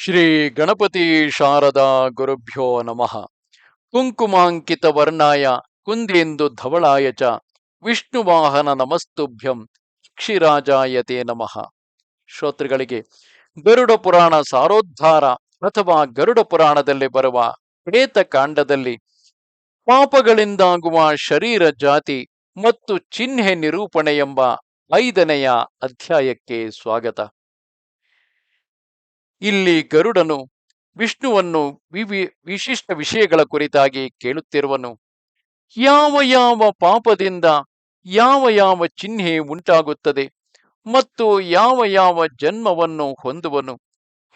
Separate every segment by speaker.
Speaker 1: ಶ್ರೀ ಗಣಪತಿ ಶಾರದಾ ಗುರುಭ್ಯೋ ನಮಃ. ಕುಂಕುಮಾಂಕಿತ ವರ್ಣಾಯ ಕುಂದೇಂದು ಧವಳಾಯ ಚ ವಿಷ್ಣುವಾಹನ ನಮಸ್ತುಭ್ಯಂ ಕ್ಷಿರಾಜಾಯತೆ ನಮಃ. ಶ್ರೋತೃಗಳಿಗೆ, ಗರುಡ ಪುರಾಣ ಸಾರೋದ್ಧಾರ ಅಥವಾ ಗರುಡ ಪುರಾಣದಲ್ಲಿ ಬರುವ ಪ್ರೇತ ಕಾಂಡದಲ್ಲಿ ಪಾಪಗಳಿಂದಾಗುವ ಶರೀರ ಜಾತಿ ಮತ್ತು ಚಿಹ್ನೆ ನಿರೂಪಣೆ ಎಂಬ ಐದನೆಯ ಅಧ್ಯಾಯಕ್ಕೆ ಸ್ವಾಗತ. ಇಲ್ಲಿ ಗರುಡನು ವಿಷ್ಣುವನ್ನು ವಿವಿ ವಿಶಿಷ್ಟ ವಿಷಯಗಳ ಕುರಿತಾಗಿ ಕೇಳುತ್ತಿರುವನು. ಯಾವ ಯಾವ ಪಾಪದಿಂದ ಯಾವ ಯಾವ ಚಿಹ್ನೆ ಉಂಟಾಗುತ್ತದೆ ಮತ್ತು ಯಾವ ಯಾವ ಜನ್ಮವನ್ನು ಹೊಂದುವನು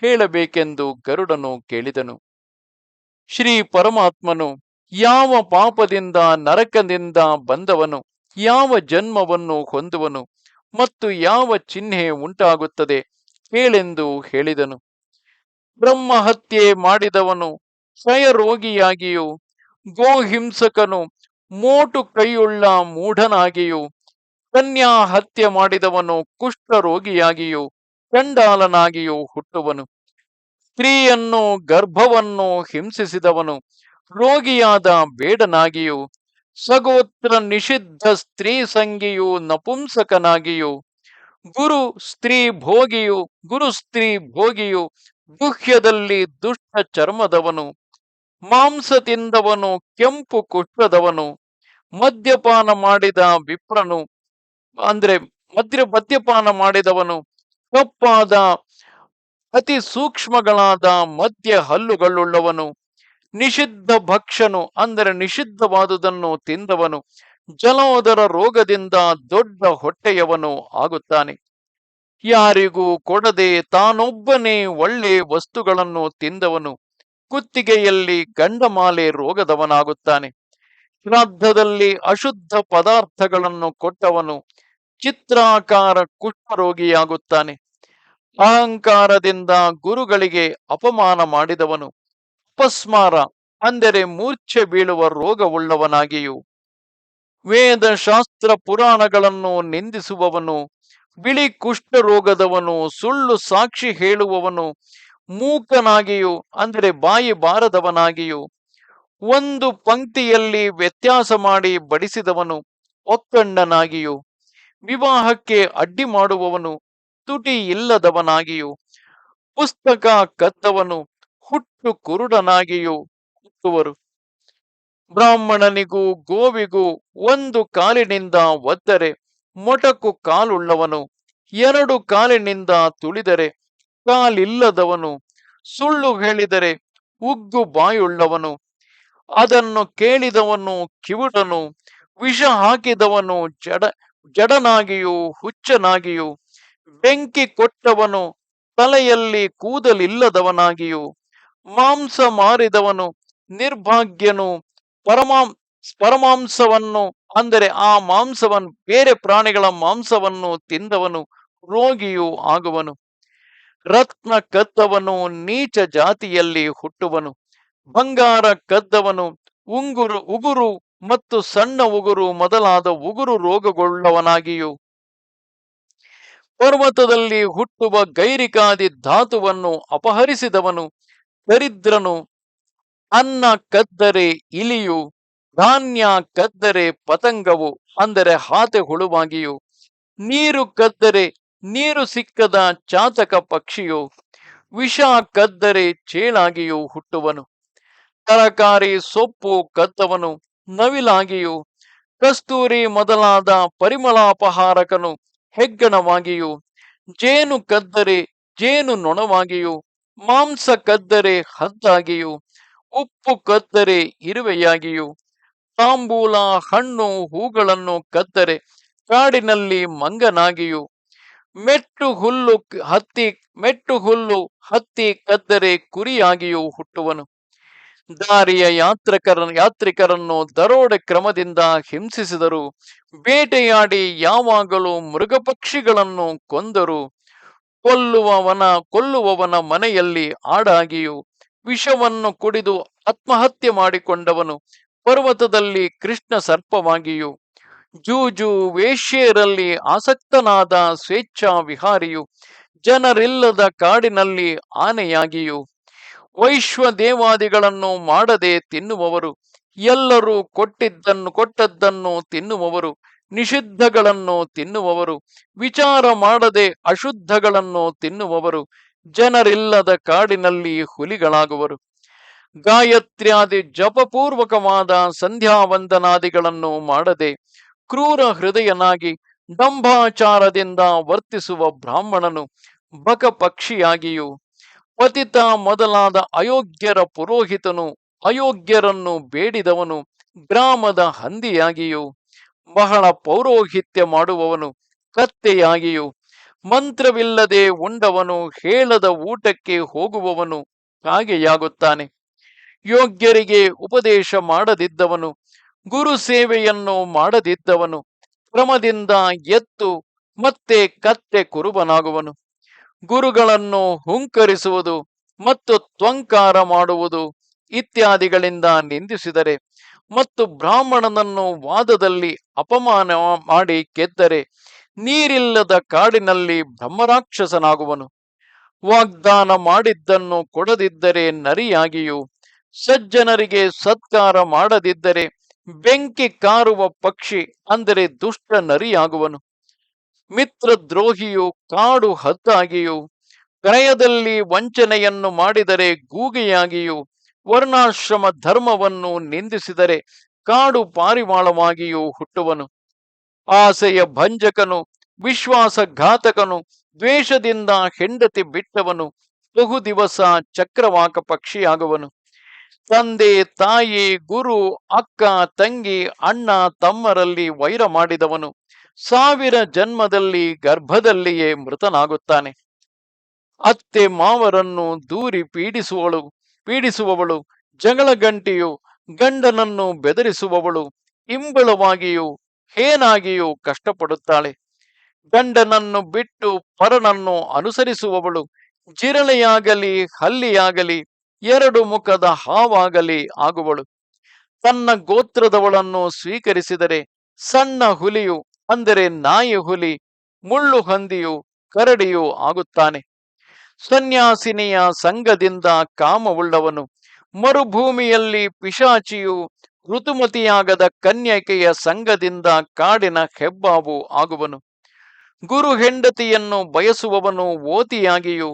Speaker 1: ಹೇಳಬೇಕೆಂದು ಗರುಡನು ಕೇಳಿದನು. ಶ್ರೀ ಪರಮಾತ್ಮನು ಯಾವ ಪಾಪದಿಂದ ನರಕದಿಂದ ಬಂದವನು, ಯಾವ ಜನ್ಮವನ್ನು ಹೊಂದುವನು ಮತ್ತು ಯಾವ ಚಿಹ್ನೆ ಉಂಟಾಗುತ್ತದೆ ಹೇಳೆಂದು ಹೇಳಿದನು. ಬ್ರಹ್ಮ ಹತ್ಯೆ ಮಾಡಿದವನು ಕ್ಷಯರೋಗಿಯಾಗಿಯೂ ಗೋಹಿಂಸಕನು ಮೋಟು ಕೈಯುಳ್ಳ ಮೂಢನಾಗಿಯೂ, ಕನ್ಯಾ ಹತ್ಯೆ ಮಾಡಿದವನು ಕುಷ್ಠರೋಗಿಯಾಗಿಯೂ, ಚಂಡಾಲನಾಗಿಯೂ ಹುಟ್ಟುವನು. ಸ್ತ್ರೀಯನ್ನು ಗರ್ಭವನ್ನು ಹಿಂಸಿಸಿದವನು ರೋಗಿಯಾದ ಬೇಡನಾಗಿಯೂ, ಸಗೋತ್ರ ನಿಷಿದ್ಧ ಸ್ತ್ರೀ ಸಂಗಿಯು ನಪುಂಸಕನಾಗಿಯೂ, ಗುರು ಸ್ತ್ರೀ ಭೋಗಿಯು, ಗುರು ಸ್ತ್ರೀ ಭೋಗಿಯು ಗುಹ್ಯದಲ್ಲಿ ದುಷ್ಟ ಚರ್ಮದವನು ಮಾಂಸ ತಿಂದವನು ಕೆಂಪು ಕುಷ್ಠದವನು, ಮದ್ಯಪಾನ ಮಾಡಿದ ವಿಪ್ರನು, ಅಂದ್ರೆ ಮದ್ಯ, ಮದ್ಯಪಾನ ಮಾಡಿದವನು, ಕಪ್ಪಾದ ಅತಿ ಸೂಕ್ಷ್ಮಗಳಾದ ಮದ್ಯ ಹಲ್ಲುಗಳುಳ್ಳವನು, ನಿಷಿದ್ಧ ಭಕ್ಷನು, ಅಂದರೆ ನಿಷಿದ್ಧವಾದುದನ್ನು ತಿಂದವನು, ಜಲೋದರ ರೋಗದಿಂದ ದೊಡ್ಡ ಹೊಟ್ಟೆಯವನು ಆಗುತ್ತಾನೆ. ಯಾರಿಗೂ ಕೊಡದೆ ತಾನೊಬ್ಬನೇ ಒಳ್ಳೆ ವಸ್ತುಗಳನ್ನು ತಿಂದವನು. ಕುತ್ತಿಗೆಯಲ್ಲಿ ಗಂಡಮಾಲೆ ರೋಗದವನಾಗುತ್ತಾನೆ. ಶ್ರಾದ್ದದಲ್ಲಿ ಅಶುದ್ಧ ಪದಾರ್ಥಗಳನ್ನು ಕೊಟ್ಟವನು ಚಿತ್ರಾಕಾರ ಕುಷ್ಠರೋಗಿಯಾಗುತ್ತಾನೆ. ಅಹಂಕಾರದಿಂದ ಗುರುಗಳಿಗೆ ಅಪಮಾನ ಮಾಡಿದವನು ಅಪಸ್ಮಾರ, ಅಂದರೆ ಮೂರ್ಛೆ ಬೀಳುವ ರೋಗವುಳ್ಳವನಾಗಿಯೂ. ವೇದ ಶಾಸ್ತ್ರ ಪುರಾಣಗಳನ್ನು ನಿಂದಿಸುವವನು ಬಿಳಿ ಕುಷ್ಠರೋಗದವನು ಸುಳ್ಳು ಸಾಕ್ಷಿ ಹೇಳುವವನು, ಮೂಕನಾಗಿಯೂ, ಅಂದರೆ ಬಾಯಿ ಬಾರದವನಾಗಿಯೂ, ಒಂದು ಪಂಕ್ತಿಯಲ್ಲಿ ವ್ಯತ್ಯಾಸ ಮಾಡಿ ಬಡಿಸಿದವನು ಒಕ್ಕಂಡನಾಗಿಯೂ ವಿವಾಹಕ್ಕೆ ಅಡ್ಡಿ ಮಾಡುವವನು, ತುಟಿ ಇಲ್ಲದವನಾಗಿಯೂ, ಪುಸ್ತಕ ಕತ್ತವನು, ಹುಟ್ಟು ಕುರುಡನಾಗಿಯೂ ಹುಟ್ಟುವರು. ಬ್ರಾಹ್ಮಣನಿಗೂ ಗೋವಿಗೂ ಒಂದು ಕಾಲಿನಿಂದ ಒದ್ದರೆ ಮೊಟಕು ಕಾಲುಳ್ಳವನು, ಎರಡು ಕಾಲಿನಿಂದ ತುಳಿದರೆ ಕಾಲಿಲ್ಲದವನು, ಸುಳ್ಳು ಹೇಳಿದರೆ ಉಗ್ಗು ಬಾಯುಳ್ಳವನು, ಅದನ್ನು ಕೇಳಿದವನು ಕಿವುಡನು ವಿಷ ಹಾಕಿದವನು ಜಡ, ಜಡನಾಗಿಯೂ ಹುಚ್ಚನಾಗಿಯೂ, ಬೆಂಕಿ ಕೊಟ್ಟವನು ತಲೆಯಲ್ಲಿ ಕೂದಲಿಲ್ಲದವನಾಗಿಯೂ, ಮಾಂಸ ಮಾರಿದವನು ನಿರ್ಭಾಗ್ಯನು ಪರಮಾಂ ಪರಮಾಂಸವನ್ನು ಅಂದರೆ ಆ ಮಾಂಸವನ್ನು, ಬೇರೆ ಪ್ರಾಣಿಗಳ ಮಾಂಸವನ್ನು ತಿಂದವನು, ರೋಗಿಯೂ ಆಗುವನು. ರತ್ನ ಕದ್ದವನು ನೀಚ ಜಾತಿಯಲ್ಲಿ ಹುಟ್ಟುವನು. ಬಂಗಾರ ಕದ್ದವನು ಉಂಗುರು, ಉಗುರು ಮತ್ತು ಸಣ್ಣ ಉಗುರು ಮೊದಲಾದ ಉಗುರು ರೋಗಗೊಳ್ಳವನಾಗಿಯೂ ಪರ್ವತದಲ್ಲಿ ಹುಟ್ಟುವ ಗೈರಿಕಾದಿ ಧಾತುವನ್ನು ಅಪಹರಿಸಿದವನು, ದರಿದ್ರನು, ಅನ್ನ ಕದ್ದರೆ ಇಲಿಯು ಧಾನ್ಯ ಕದ್ದರೆ ಪತಂಗವು, ಅಂದರೆ ಹಾತೆ ಹುಳುವಾಗಿಯು, ನೀರು ಕದ್ದರೆ ನೀರು ಸಿಕ್ಕದ ಚಾತಕ ಪಕ್ಷಿಯು, ವಿಷ ಕದ್ದರೆ ಚೇಳಾಗಿಯೂ ಹುಟ್ಟುವನು. ತರಕಾರಿ ಸೊಪ್ಪು ಕದ್ದವನು ನವಿಲಾಗಿಯೂ, ಕಸ್ತೂರಿ ಮೊದಲಾದ ಪರಿಮಳಾಪಹಾರಕನು ಹೆಗ್ಗಣವಾಗಿಯೂ, ಜೇನು ಕದ್ದರೆ ಜೇನು ನೊಣವಾಗಿಯೂ, ಮಾಂಸ ಕದ್ದರೆ ಹದ್ದಾಗಿಯೂ, ಉಪ್ಪು ಕದ್ದರೆ ಇರುವೆಯಾಗಿಯೂ ತಾಂಬೂಲ ಹಣ್ಣು ಹೂಗಳನ್ನು ಕದ್ದರೆ ಕಾಡಿನಲ್ಲಿ ಮಂಗನಾಗಿಯು. ಮೆಟ್ಟು ಹುಲ್ಲು ಹತ್ತಿ, ಮೆಟ್ಟು ಹುಲ್ಲು ಹತ್ತಿ ಕದ್ದರೆ ಕುರಿಯಾಗಿಯೂ ಹುಟ್ಟುವನು. ದಾರಿಯ ಯಾತ್ರಿಕರ ಯಾತ್ರಿಕರನ್ನು ದರೋಡೆ ಕ್ರಮದಿಂದ ಹಿಂಸಿಸಿದರು. ಬೇಟೆಯಾಡಿ ಯಾವಾಗಲೂ ಮೃಗಪಕ್ಷಿಗಳನ್ನು ಕೊಂದರು. ಕೊಲ್ಲುವವನ ಕೊಲ್ಲುವವನ ಮನೆಯಲ್ಲಿ ಆಡಾಗಿಯೂ ವಿಷವನ್ನು ಕುಡಿದು ಆತ್ಮಹತ್ಯೆ ಮಾಡಿಕೊಂಡವನು. ಪರ್ವತದಲ್ಲಿ ಕೃಷ್ಣ ಸರ್ಪವಾಗಿಯೂ, ಜೂಜು ವೇಶ್ಯೆಯರಲ್ಲಿ ಆಸಕ್ತನಾದ ಸ್ವೇಚ್ಛಾ ವಿಹಾರಿಯು, ಜನರಿಲ್ಲದ ಕಾಡಿನಲ್ಲಿ ಆನೆಯಾಗಿಯೂ, ವೈಶ್ವದೇವಾದಿಗಳನ್ನು ಮಾಡದೆ ತಿನ್ನುವವರು, ಎಲ್ಲರೂ ಕೊಟ್ಟಿದ್ದನ್ನು ಕೊಟ್ಟದ್ದನ್ನು ತಿನ್ನುವವರು, ನಿಷಿದ್ಧಗಳನ್ನು ತಿನ್ನುವವರು, ವಿಚಾರ ಮಾಡದೆ ಅಶುದ್ಧಗಳನ್ನು ತಿನ್ನುವವರು, ಜನರಿಲ್ಲದ ಕಾಡಿನಲ್ಲಿ ಹುಲಿಗಳಾಗುವರು. ಗಾಯತ್ರ್ಯಾದಿ ಜಪಪೂರ್ವಕವಾದ ಸಂಧ್ಯಾವಂದನಾದಿಗಳನ್ನು ಮಾಡದೆ ಕ್ರೂರ ಹೃದಯನಾಗಿ ದಂಭಾಚಾರದಿಂದ ವರ್ತಿಸುವ ಬ್ರಾಹ್ಮಣನು ಬಕ ಪಕ್ಷಿಯಾಗಿಯೂ ಪತಿತ ಮೊದಲಾದ ಅಯೋಗ್ಯರ ಪುರೋಹಿತನು ಅಯೋಗ್ಯರನ್ನು ಬೇಡಿದವನು ಗ್ರಾಮದ ಹಂದಿಯಾಗಿಯೂ, ಬಹಳ ಪೌರೋಹಿತ್ಯ ಮಾಡುವವನು ಕತ್ತೆಯಾಗಿಯೂ, ಮಂತ್ರವಿಲ್ಲದೆ ಉಂಡವನು ಹೇಳದ ಊಟಕ್ಕೆ ಹೋಗುವವನು ಕಾಗೆಯಾಗುತ್ತಾನೆ. ಯೋಗ್ಯರಿಗೆ ಉಪದೇಶ ಮಾಡದಿದ್ದವನು, ಗುರು ಸೇವೆಯನ್ನು ಮಾಡದಿದ್ದವನು, ಕ್ರಮದಿಂದ ಎತ್ತು ಮತ್ತೆ ಕತ್ತೆ ಕುರುಬನಾಗುವನು. ಗುರುಗಳನ್ನು ಹುಂಕರಿಸುವುದು ಮತ್ತು ತ್ವಂಕಾರ ಮಾಡುವುದು ಇತ್ಯಾದಿಗಳಿಂದ ನಿಂದಿಸಿದರೆ ಮತ್ತು ಬ್ರಾಹ್ಮಣನನ್ನು ವಾದದಲ್ಲಿ ಅಪಮಾನ ಮಾಡಿ ಗೆದ್ದರೆ ನೀರಿಲ್ಲದ ಕಾಡಿನಲ್ಲಿ ಬ್ರಹ್ಮರಾಕ್ಷಸನಾಗುವನು. ವಾಗ್ದಾನ ಮಾಡಿದ್ದನ್ನು ಕೊಡದಿದ್ದರೆ ನರಿಯಾಗಿಯೂ ಸಜ್ಜನರಿಗೆ ಸತ್ಕಾರ ಮಾಡದಿದ್ದರೆ ಬೆಂಕಿ ಕಾರುವ ಪಕ್ಷಿ, ಅಂದರೆ ದುಷ್ಟ ನರಿಯಾಗುವನು ಮಿತ್ರದ್ರೋಹಿಯು ಕಾಡು ಹದ್ದಾಗಿಯೂ ಕ್ರಯದಲ್ಲಿ ವಂಚನೆಯನ್ನು ಮಾಡಿದರೆ ಗೂಗಿಯಾಗಿಯೂ, ವರ್ಣಾಶ್ರಮ ಧರ್ಮವನ್ನು ನಿಂದಿಸಿದರೆ ಕಾಡು ಪಾರಿವಾಳವಾಗಿಯೂ ಹುಟ್ಟುವನು. ಆಸೆಯ ಭಂಜಕನು, ವಿಶ್ವಾಸಘಾತಕನು, ದ್ವೇಷದಿಂದ ಹೆಂಡತಿ ಬಿಟ್ಟವನು, ಬಹು ದಿವಸ ಚಕ್ರವಾಕ ಪಕ್ಷಿಯಾಗುವನು. ತಂದೆ, ತಾಯಿ, ಗುರು, ಅಕ್ಕ, ತಂಗಿ, ಅಣ್ಣ ತಮ್ಮರಲ್ಲಿ ವೈರ ಮಾಡಿದವನು ಸಾವಿರ ಜನ್ಮದಲ್ಲಿ ಗರ್ಭದಲ್ಲಿಯೇ ಮೃತನಾಗುತ್ತಾನೆ. ಅತ್ತೆ ಮಾವರನ್ನು ದೂರಿ ಪೀಡಿಸುವಳು, ಪೀಡಿಸುವವಳು ಜಗಳ ಗಂಟಿಯು ಗಂಡನನ್ನು ಬೆದರಿಸುವವಳು ಇಂಬಳವಾಗಿಯೂ ಹೇನಾಗಿಯೂ ಕಷ್ಟಪಡುತ್ತಾಳೆ. ಗಂಡನನ್ನು ಬಿಟ್ಟು ಪರನನ್ನು ಅನುಸರಿಸುವವಳು, ಜಿರಳೆಯಾಗಲಿ, ಹಲ್ಲಿಯಾಗಲಿ ಎರಡು ಮುಖದ ಹಾವಾಗಲಿ ಆಗುವಳು. ತನ್ನ ಗೋತ್ರದವಳನ್ನು ಸ್ವೀಕರಿಸಿದರೆ ಸಣ್ಣ ಹುಲಿಯು, ಅಂದರೆ ನಾಯಿ ಹುಲಿ, ಮುಳ್ಳು ಹಂದಿಯು, ಕರಡಿಯು ಆಗುತ್ತಾನೆ. ಸನ್ಯಾಸಿನಿಯ ಸಂಘದಿಂದ ಕಾಮವುಳ್ಳವನು, ಮರುಭೂಮಿಯಲ್ಲಿ ಪಿಶಾಚಿಯು ಋತುಮತಿಯಾಗದ ಕನ್ಯಕೆಯ ಸಂಘದಿಂದ ಕಾಡಿನ ಹೆಬ್ಬಾವು ಆಗುವನು. ಗುರು ಹೆಂಡತಿಯನ್ನು ಬಯಸುವವನು ಓತಿಯಾಗಿಯೂ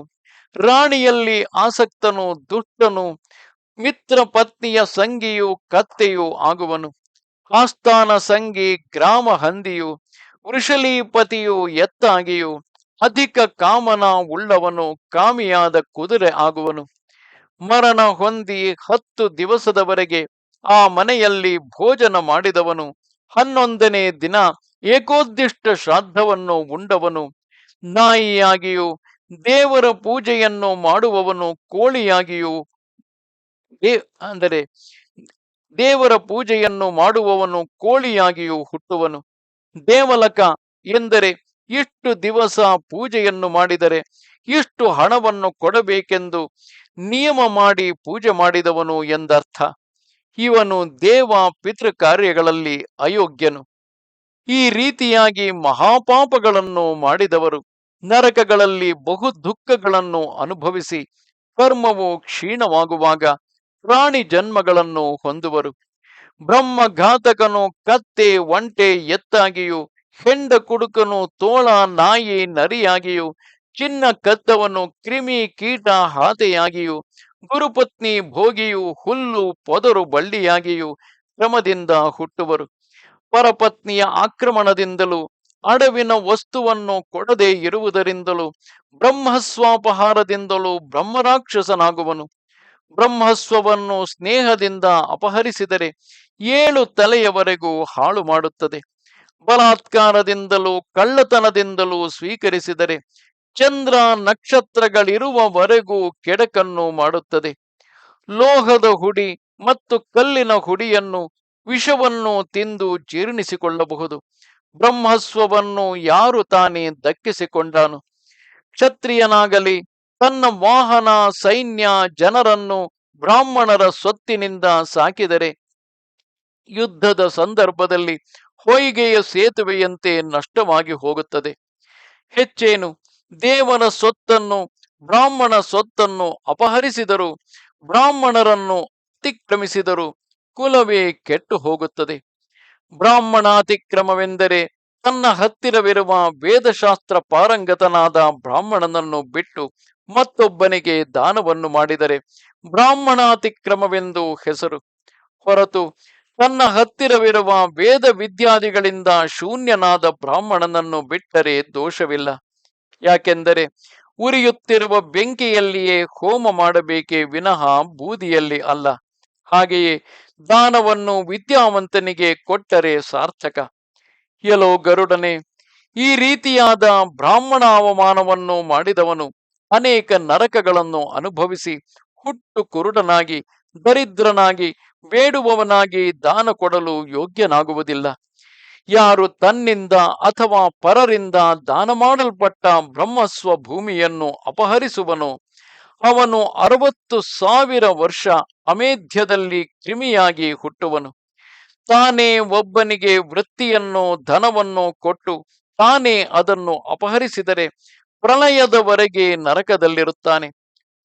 Speaker 1: ರಾಣಿಯಲ್ಲಿ ಆಸಕ್ತನು, ದುಷ್ಟನು, ಮಿತ್ರ ಪತ್ನಿಯ ಸಂಗಿಯು, ಕತ್ತೆಯು ಆಗುವನು. ಆಸ್ಥಾನ ಸಂಗಿ, ಗ್ರಾಮ ಹಂದಿಯು, ವೃಷಲೀಪತಿಯು ಎತ್ತಾಗಿಯು, ಅಧಿಕ ಕಾಮನ ಉಳ್ಳವನು, ಕಾಮಿಯಾದ ಕುದುರೆ ಆಗುವನು. ಮರಣ ಹೊಂದಿ ಹತ್ತು ದಿವಸದವರೆಗೆ ಆ ಮನೆಯಲ್ಲಿ ಭೋಜನ ಮಾಡಿದವನು. ಹನ್ನೊಂದನೇ ದಿನ ಏಕೋದ್ದಿಷ್ಟ ಶ್ರಾದ್ದವನ್ನು ಉಂಡವನು. ನಾಯಿಯಾಗಿಯೂ ದೇವರ ಪೂಜೆಯನ್ನು ಮಾಡುವವನು ಕೋಳಿಯಾಗಿಯೂ ಅಂದರೆ ದೇವರ ಪೂಜೆಯನ್ನು ಮಾಡುವವನು ಕೋಳಿಯಾಗಿಯೂ ಹುಟ್ಟುವನು. ದೇವಲಕ ಎಂದರೆ ಇಷ್ಟು ದಿವಸ ಪೂಜೆಯನ್ನು ಮಾಡಿದರೆ ಇಷ್ಟು ಹಣವನ್ನು ಕೊಡಬೇಕೆಂದು ನಿಯಮ ಮಾಡಿ ಪೂಜೆ ಮಾಡಿದವನು ಎಂದರ್ಥ. ಇವನು ದೇವ ಪಿತೃ ಕಾರ್ಯಗಳಲ್ಲಿ ಅಯೋಗ್ಯನು. ಈ ರೀತಿಯಾಗಿ ಮಹಾಪಾಪಗಳನ್ನು ಮಾಡಿದವರು. ನರಕಗಳಲ್ಲಿ ಬಹು ದುಃಖಗಳನ್ನು ಅನುಭವಿಸಿ ಕರ್ಮವು ಕ್ಷೀಣವಾಗುವಾಗ ಪ್ರಾಣಿ ಜನ್ಮಗಳನ್ನು ಹೊಂದುವರು. ಬ್ರಹ್ಮಘಾತಕನು ಕತ್ತೆ, ಒಂಟೆ ಎತ್ತಾಗಿಯೂ, ಹೆಂಡ ಕುಡುಕನು ತೋಳ, ನಾಯಿ ನರಿಯಾಗಿಯೂ, ಚಿನ್ನ ಕತ್ತವನು ಕ್ರಿಮಿ ಕೀಟ ಹಾತೆಯಾಗಿಯೂ, ಗುರುಪತ್ನಿ ಭೋಗಿಯು ಹುಲ್ಲು ಪೊದರು ಬಳ್ಳಿಯಾಗಿಯೂ ಕ್ರಮದಿಂದ ಹುಟ್ಟುವರು. ಪರಪತ್ನಿಯ ಆಕ್ರಮಣದಿಂದಲೂ ಅಡವಿನ ವಸ್ತುವನ್ನು ಕೊಡದೆ ಇರುವುದರಿಂದಲೂ ಬ್ರಹ್ಮಸ್ವಾಪಹಾರದಿಂದಲೂ ಬ್ರಹ್ಮರಾಕ್ಷಸನಾಗುವನು. ಬ್ರಹ್ಮಸ್ವವನ್ನು ಸ್ನೇಹದಿಂದ ಅಪಹರಿಸಿದರೆ ಏಳು ತಲೆಯವರೆಗೂ ಹಾಳು ಮಾಡುತ್ತದೆ. ಬಲಾತ್ಕಾರದಿಂದಲೂ ಕಳ್ಳತನದಿಂದಲೂ ಸ್ವೀಕರಿಸಿದರೆ ಚಂದ್ರ ನಕ್ಷತ್ರಗಳಿರುವವರೆಗೂ ಕೆಡಕನ್ನು ಮಾಡುತ್ತದೆ. ಲೋಹದ ಹುಡಿ ಮತ್ತು ಕಲ್ಲಿನ ಹುಡಿಯನ್ನು ವಿಷವನ್ನು ತಿಂದು ಜೀರ್ಣಿಸಿಕೊಳ್ಳಬಹುದು. ಬ್ರಹ್ಮಸ್ವವನ್ನು ಯಾರು ತಾನೇ ದಕ್ಕಿಸಿಕೊಂಡಾನು? ಕ್ಷತ್ರಿಯನಾಗಲಿ, ತನ್ನ ವಾಹನ, ಸೈನ್ಯ, ಜನರನ್ನು ಬ್ರಾಹ್ಮಣರ ಸ್ವತ್ತಿನಿಂದ ಸಾಕಿದರೆ, ಯುದ್ಧದ ಸಂದರ್ಭದಲ್ಲಿ ಹೊಯ್ಗೆಯ ಸೇತುವೆಯಂತೆ ನಷ್ಟವಾಗಿ ಹೋಗುತ್ತದೆ. ಹೆಚ್ಚೇನು ದೇವರ ಸ್ವತ್ತನ್ನು, ಬ್ರಾಹ್ಮಣ ಸ್ವತ್ತನ್ನು ಅಪಹರಿಸಿದರು, ಬ್ರಾಹ್ಮಣರನ್ನು ಅತಿಕ್ರಮಿಸಿದರು ಕುಲವೇ ಕೆಟ್ಟು ಹೋಗುತ್ತದೆ. ಬ್ರಾಹ್ಮಣಾತಿಕ್ರಮವೆಂದರೆ ತನ್ನ ಹತ್ತಿರವಿರುವ ವೇದಶಾಸ್ತ್ರ ಪಾರಂಗತನಾದ ಬ್ರಾಹ್ಮಣನನ್ನು ಬಿಟ್ಟು ಮತ್ತೊಬ್ಬನಿಗೆ ದಾನವನ್ನು ಮಾಡಿದರೆ ಬ್ರಾಹ್ಮಣಾತಿಕ್ರಮವೆಂದು ಹೆಸರು. ಹೊರತು ತನ್ನ ಹತ್ತಿರವಿರುವ ವೇದ ವಿದ್ಯಾದಿಗಳಿಂದ ಶೂನ್ಯನಾದ ಬ್ರಾಹ್ಮಣನನ್ನು ಬಿಟ್ಟರೆ ದೋಷವಿಲ್ಲ. ಯಾಕೆಂದರೆ ಉರಿಯುತ್ತಿರುವ ಬೆಂಕಿಯಲ್ಲಿಯೇ ಹೋಮ ಮಾಡಬೇಕೇ ವಿನಃ ಬೂದಿಯಲ್ಲಿ ಅಲ್ಲ. ಹಾಗೆಯೇ ದಾನವನ್ನು ವಿದ್ಯಾವಂತನಿಗೆ ಕೊಟ್ಟರೆ ಸಾರ್ಥಕ. ಎಲೋ ಗರುಡನೆ, ಈ ರೀತಿಯಾದ ಬ್ರಾಹ್ಮಣ ಅವಮಾನವನ್ನು ಮಾಡಿದವನು ಅನೇಕ ನರಕಗಳನ್ನು ಅನುಭವಿಸಿ ಹುಟ್ಟು ಕುರುಡನಾಗಿ, ದರಿದ್ರನಾಗಿ, ಬೇಡುವವನಾಗಿ ದಾನ ಕೊಡಲು ಯೋಗ್ಯನಾಗುವುದಿಲ್ಲ. ಯಾರು ತನ್ನಿಂದ ಅಥವಾ ಪರರಿಂದ ದಾನ ಮಾಡಲ್ಪಟ್ಟ ಬ್ರಹ್ಮಸ್ವ ಭೂಮಿಯನ್ನು ಅಪಹರಿಸುವನು ಅವನು ಅರವತ್ತು ಸಾವಿರ ವರ್ಷ ಅಮೇಧ್ಯದಲ್ಲಿ ಕ್ರಿಮಿಯಾಗಿ ಹುಟ್ಟುವನು. ತಾನೇ ಒಬ್ಬನಿಗೆ ವೃತ್ತಿಯನ್ನು ಧನವನ್ನು ಕೊಟ್ಟು ತಾನೇ ಅದನ್ನು ಅಪಹರಿಸಿದರೆ ಪ್ರಳಯದವರೆಗೆ ನರಕದಲ್ಲಿರುತ್ತಾನೆ.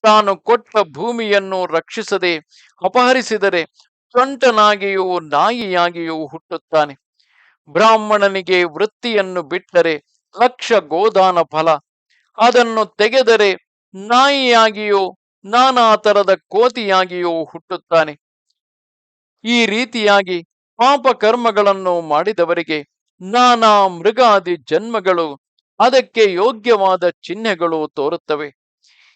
Speaker 1: ತಾನು ಕೊಟ್ಟ ಭೂಮಿಯನ್ನು ರಕ್ಷಿಸದೆ ಅಪಹರಿಸಿದರೆ ಸೊಂಟನಾಗಿಯೂ ನಾಯಿಯಾಗಿಯೂ ಹುಟ್ಟುತ್ತಾನೆ. ಬ್ರಾಹ್ಮಣನಿಗೆ ವೃತ್ತಿಯನ್ನು ಬಿಟ್ಟರೆ ಲಕ್ಷ ಗೋದಾನ ಫಲ. ಅದನ್ನು ತೆಗೆದರೆ ನಾಯಿಯಾಗಿಯೋ, ನಾನಾ ತರದ ಕೋತಿಯಾಗಿಯೋ ಹುಟ್ಟುತ್ತಾನೆ. ಈ ರೀತಿಯಾಗಿ ಪಾಪ ಕರ್ಮಗಳನ್ನು ಮಾಡಿದವರಿಗೆ ನಾನಾ ಮೃಗಾದಿ ಜನ್ಮಗಳು, ಅದಕ್ಕೆ ಯೋಗ್ಯವಾದ ಚಿಹ್ನೆಗಳು ತೋರುತ್ತವೆ.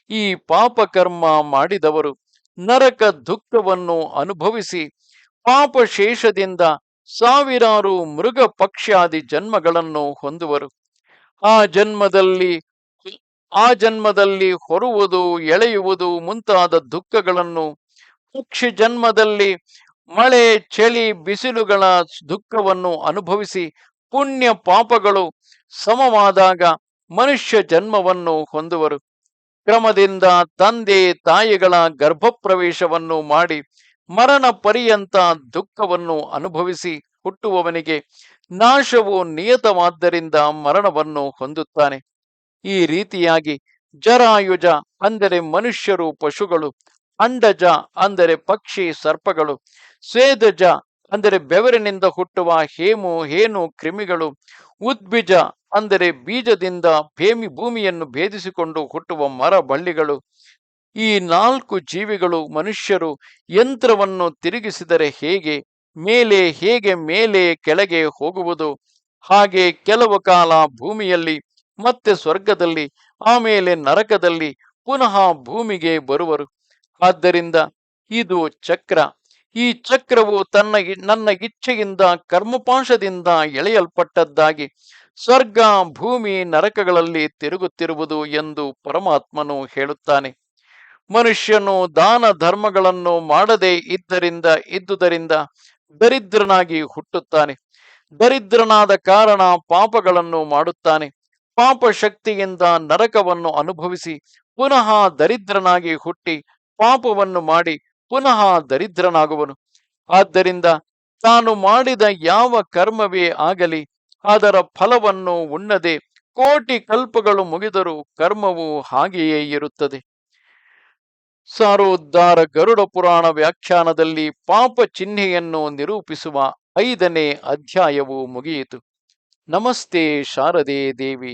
Speaker 1: ಈ ಪಾಪ ಕರ್ಮ ಮಾಡಿದವರು ನರಕ ದುಃಖವನ್ನು ಅನುಭವಿಸಿ ಪಾಪ ಶೇಷದಿಂದ ಸಾವಿರಾರು ಮೃಗ ಪಕ್ಷಾದಿ ಜನ್ಮಗಳನ್ನು ಹೊಂದುವರು. ಆ ಜನ್ಮದಲ್ಲಿ ಆ ಜನ್ಮದಲ್ಲಿ ಹೊರುವುದು, ಎಳೆಯುವುದು ಮುಂತಾದ ದುಃಖಗಳನ್ನು ಪಕ್ಷಿ ಜನ್ಮದಲ್ಲಿ ಮಳೆ, ಚಳಿ, ಬಿಸಿಲುಗಳ ದುಃಖವನ್ನು ಅನುಭವಿಸಿ ಪುಣ್ಯ ಪಾಪಗಳು ಸಮವಾದಾಗ ಮನುಷ್ಯ ಜನ್ಮವನ್ನು ಹೊಂದುವರು. ಕ್ರಮದಿಂದ ತಂದೆ, ತಾಯಿಗಳ ಗರ್ಭಪ್ರವೇಶವನ್ನು ಮಾಡಿ ಮರಣ ಪರ್ಯಂತ ದುಃಖವನ್ನು ಅನುಭವಿಸಿ ಹುಟ್ಟುವವನಿಗೆ ನಾಶವು ನಿಯತವಾದ್ದರಿಂದ ಮರಣವನ್ನು ಹೊಂದುತ್ತಾನೆ. ಈ ರೀತಿಯಾಗಿ ಜರಾಯುಜ ಅಂದರೆ ಮನುಷ್ಯರು, ಪಶುಗಳು, ಅಂಡಜ ಅಂದರೆ ಪಕ್ಷಿ, ಸರ್ಪಗಳು ಸ್ವೇದಜ ಅಂದರೆ ಬೆವರಿನಿಂದ ಹುಟ್ಟುವ ಹೇಮು, ಹೇನು, ಕ್ರಿಮಿಗಳು ಉದ್ಬಿಜ ಅಂದರೆ ಬೀಜದಿಂದ ಭೇಮಿ ಭೂಮಿಯನ್ನು ಭೇದಿಸಿಕೊಂಡು ಹುಟ್ಟುವ ಮರ ಬಳ್ಳಿಗಳು, ಈ ನಾಲ್ಕು ಜೀವಿಗಳು ಮನುಷ್ಯರು ಯಂತ್ರವನ್ನು ತಿರುಗಿಸಿದರೆ ಹೇಗೆ, ಮೇಲೆ ಹೇಗೆ, ಮೇಲೆ ಕೆಳಗೆ ಹೋಗುವುದು, ಹಾಗೆ ಕೆಲವು ಕಾಲ ಭೂಮಿಯಲ್ಲಿ ಮತ್ತೆ ಸ್ವರ್ಗದಲ್ಲಿ, ಆಮೇಲೆ ನರಕದಲ್ಲಿ ಪುನಃ ಭೂಮಿಗೆ ಬರುವರು. ಆದ್ದರಿಂದ ಇದು ಚಕ್ರ. ಈ ಚಕ್ರವು ತನ್ನ ನನ್ನ ಇಚ್ಛೆಯಿಂದ, ಕರ್ಮಪಾಶದಿಂದ ಎಳೆಯಲ್ಪಟ್ಟದ್ದಾಗಿ ಸ್ವರ್ಗ, ಭೂಮಿ, ನರಕಗಳಲ್ಲಿ ತಿರುಗುತ್ತಿರುವುದು ಎಂದು ಪರಮಾತ್ಮನು ಹೇಳುತ್ತಾನೆ. ಮನುಷ್ಯನು ದಾನ ಧರ್ಮಗಳನ್ನು ಮಾಡದೇ ಇದ್ದರಿಂದ, ಇದ್ದುದರಿಂದ ದರಿದ್ರನಾಗಿ ಹುಟ್ಟುತ್ತಾನೆ. ದರಿದ್ರನಾದ ಕಾರಣ ಪಾಪಗಳನ್ನು ಮಾಡುತ್ತಾನೆ. ಪಾಪ ಶಕ್ತಿಯಿಂದ ನರಕವನ್ನು ಅನುಭವಿಸಿ ಪುನಃ ದರಿದ್ರನಾಗಿ ಹುಟ್ಟಿ ಪಾಪವನ್ನು ಮಾಡಿ ಪುನಃ ದರಿದ್ರನಾಗುವನು. ಆದ್ದರಿಂದ ತಾನು ಮಾಡಿದ ಯಾವ ಕರ್ಮವೇ ಆಗಲಿ ಅದರ ಫಲವನ್ನು ಉಣ್ಣದೆ ಕೋಟಿ ಕಲ್ಪಗಳು ಮುಗಿದರೂ ಕರ್ಮವು ಹಾಗೆಯೇ ಇರುತ್ತದೆ. ಸಾರೋದ್ಧಾರ ಗರುಡ ಪುರಾಣ ವ್ಯಾಖ್ಯಾನದಲ್ಲಿ ಪಾಪ ಚಿಹ್ನೆಯನ್ನು ನಿರೂಪಿಸುವ ಐದನೇ ಅಧ್ಯಾಯವು ಮುಗಿಯಿತು. ನಮಸ್ತೆ ಶಾರದೆ ದೇವಿ.